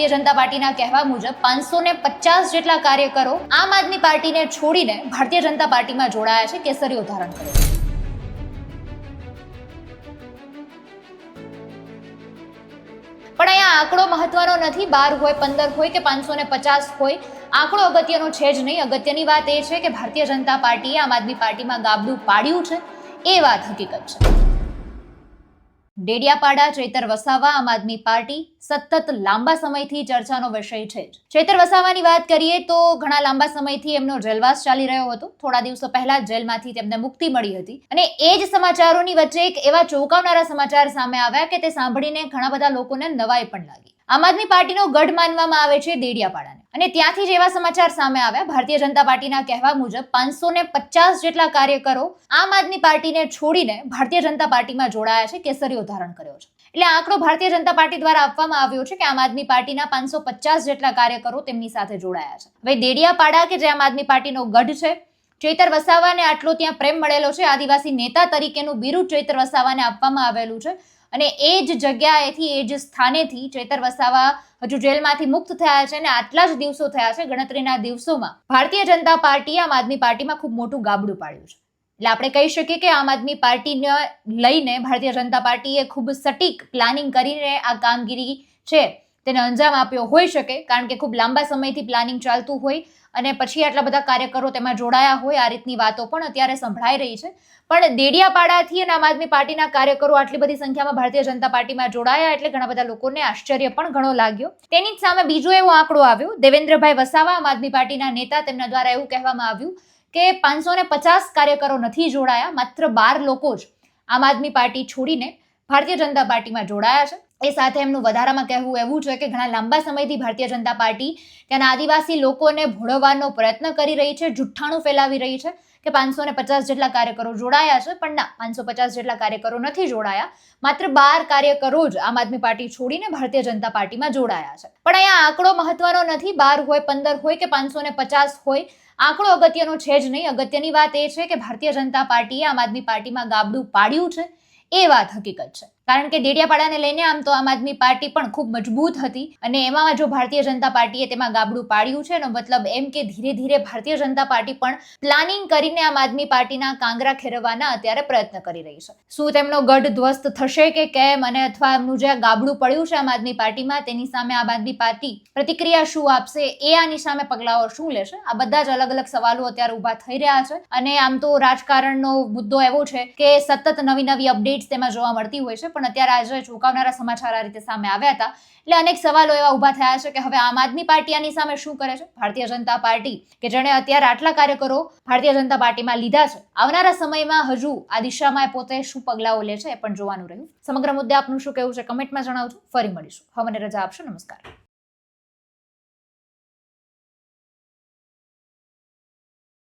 ભારતીય જનતા પાર્ટીના કહેવા મુજબ પાંચસો ને પચાસ જેટલા કાર્યકરો આમ આદમી પાર્ટીને છોડીને ભારતીય જનતા પાર્ટીમાં જોડાયા છે કેસરીઓ ધારણ કર્યો છે પણ અહીંયા આંકડો મહત્વનો નથી, બાર હોય, પંદર હોય કે પાંચસો ને પચાસ હોય, આંકડો અગત્યનો છે જ નહીં. અગત્યની વાત એ છે કે ભારતીય જનતા પાર્ટીએ આમ આદમી પાર્ટીમાં ગાબડું પાડ્યું છે. એ વાત હકીકત છે. ડેડિયાપાડા, ચેતર વસાવા, આમ આદમી પાર્ટી સતત લાંબા સમયથી ચર્ચાનો વિષય છે ચૈતર વસાવાની વાત કરીએ તો ઘણા લાંબા સમયથી એમનો જેલવાસ ચાલી રહ્યો હતો. થોડા દિવસો પહેલા જેલમાંથી તેમને મુક્તિ મળી હતી. અને એ જ સમાચારોની વચ્ચે એક એવા ચોંકાવનારા સમાચાર સામે આવ્યા કે તે સાંભળીને ઘણા બધા લોકોને નવાઈ પણ લાગી. આમ આદમી પાર્ટીનો ગઢ માનવામાં આવે છે દેડિયાપાડાને. અને ત્યાંથી જ એવા સમાચાર સામે આવ્યા. ભારતીય જનતા પાર્ટીના કહેવા મુજબ પાંચસો ને પચાસ જેટલા કાર્યકરો આમ આદમી પાર્ટીને છોડીને ભારતીય જનતા પાર્ટીમાં જોડાયા છે, કેસરીઓ ધારણ કર્યો છે. એટલે આંકડો ભારતીય જનતા પાર્ટી દ્વારા આપવામાં આવ્યો છે કે આમ આદમી પાર્ટીના પાંચસો પચાસ જેટલા કાર્યકરો તેમની સાથે જોડાયા છે. હવે દેડિયાપાડા કે જે આમ આદમી પાર્ટીનો ગઢ છે, ચૈતર વસાવાને આટલો ત્યાં પ્રેમ મળેલો છે. આદિવાસી નેતા તરીકેનું બિરુદ ચૈતર વસાવાને આપવામાં આવેલું છે. અને એ જ જગ્યાએથી, એ જ સ્થાનેથી ચેતર વસાવા હજુ જેલમાંથી મુક્ત થયા છે અને આટલા જ દિવસો થયા છે ગણતરીના દિવસોમાં. ભારતીય જનતા પાર્ટી આમ આદમી પાર્ટીમાં ખૂબ મોટું ગાબડું પાડ્યું છે. એટલે આપણે કહી શકીએ કે આમ આદમી પાર્ટીને લઈને ભારતીય જનતા પાર્ટીએ ખૂબ સટીક પ્લાનિંગ કરીને આ કામગીરી છે. તેને અંજામ આપ્યો હોઈ શકે, કારણ કે ખૂબ લાંબા સમયથી પ્લાનિંગ ચાલતું હોય અને પછી આટલા બધા કાર્યકરો તેમાં જોડાયા હોય, આ રીતની વાતો પણ અત્યારે સંભળાઈ રહી છે. પણ દેડિયાપાડાથી અને આમ આદમી પાર્ટીના કાર્યકરો આટલી બધી સંખ્યામાં ભારતીય જનતા પાર્ટીમાં જોડાયા એટલે ઘણા બધા લોકોને આશ્ચર્ય પણ ઘણો લાગ્યો. તેની જ સામે બીજો એવો આંકડો આવ્યો, દેવેન્દ્રભાઈ વસાવા, આમ આદમી પાર્ટીના નેતા, તેમના દ્વારા એવું કહેવામાં આવ્યું કે પાંચસો ને પચાસ કાર્યકરો નથી જોડાયા, માત્ર બાર લોકો જ આમ આદમી પાર્ટી છોડીને ભારતીય જનતા પાર્ટીમાં જોડાયા છે. એ સાથે એમનું વધારામાં કહેવું એવું છે કે ઘણા લાંબા સમયથી ભારતીય જનતા પાર્ટી ત્યાંના આદિવાસી લોકોને ભોળવવાનો પ્રયત્ન કરી રહી છે, જુઠ્ઠાણું ફેલાવી રહી છે કે પાંચસો ને પચાસ જેટલા કાર્યકરો જોડાયા છે, પણ ના, પાંચસો પચાસ જેટલા કાર્યકરો નથી જોડાયા. માત્ર બાર કાર્યકરો જ આમ આદમી પાર્ટી છોડીને ભારતીય જનતા પાર્ટીમાં જોડાયા છે. પણ અહીંયા આંકડો મહત્વનો નથી, બાર હોય, પંદર હોય કે પાંચસો ને પચાસ હોય, આંકડો અગત્યનો છે જ નહીં. અગત્યની વાત એ છે કે ભારતીય જનતા પાર્ટીએ આમ આદમી પાર્ટીમાં ગાબડું પાડ્યું છે, એ વાત હકીકત છે. કારણ કે ડેડિયાપાડાને લઈને આમ તો આમ આદમી પાર્ટી પણ ખૂબ મજબૂત હતી અને એમાં જો ભારતીય જનતા પાર્ટીએ તેમાં ગાબડું પાડ્યું છે, એનો મતલબ એમ કે ધીરે ધીરે ભારતીય જનતા પાર્ટી પણ પ્લાનિંગ કરીને આમ આદમી પાર્ટીના કાંગરા ખેરવવાના અત્યારે પ્રયત્ન કરી રહી છે. શું તેમનો ગઢ ધ્વસ્ત થશે કે કેમ અને અથવા એમનું જે ગાબડું પડ્યું છે આમ આદમી પાર્ટીમાં, તેની સામે આમ આદમી પાર્ટી પ્રતિક્રિયા શું આપશે, એ આની સામે પગલાઓ શું લેશે? આ બધા જ અલગ અલગ સવાલો અત્યારે ઊભા થઈ રહ્યા છે અને આમ તો રાજકારણનો મુદ્દો એવો છે કે સતત નવી નવી અપડેટ્સ તેમાં જોવા મળતી હોય છે, પણ અત્યારે આજે ચોંકાવનારા સમાચાર આ રીતે સામે આવ્યા હતા, એટલે અનેક સવાલો એવા ઊભા થયા છે કે હવે આમ આદમી પાર્ટી આની સામે શું કરે છે? ભારતીય જનતા પાર્ટી, કે જેણે અત્યારે આટલા કાર્યકરો ભારતીય જનતા પાર્ટીમાં લીધા છે? આવનારા સમયમાં હજુ આ દિશામાં પોતે શું પગલાઓ લે છે એ પણ જોવાનું રહ્યું. સમગ્ર મુદ્દે આપનું શું કહેવું છે કમેન્ટમાં જણાવજો. ફરી મળીશું. હવે મને રજા આપશો. નમસ્કાર.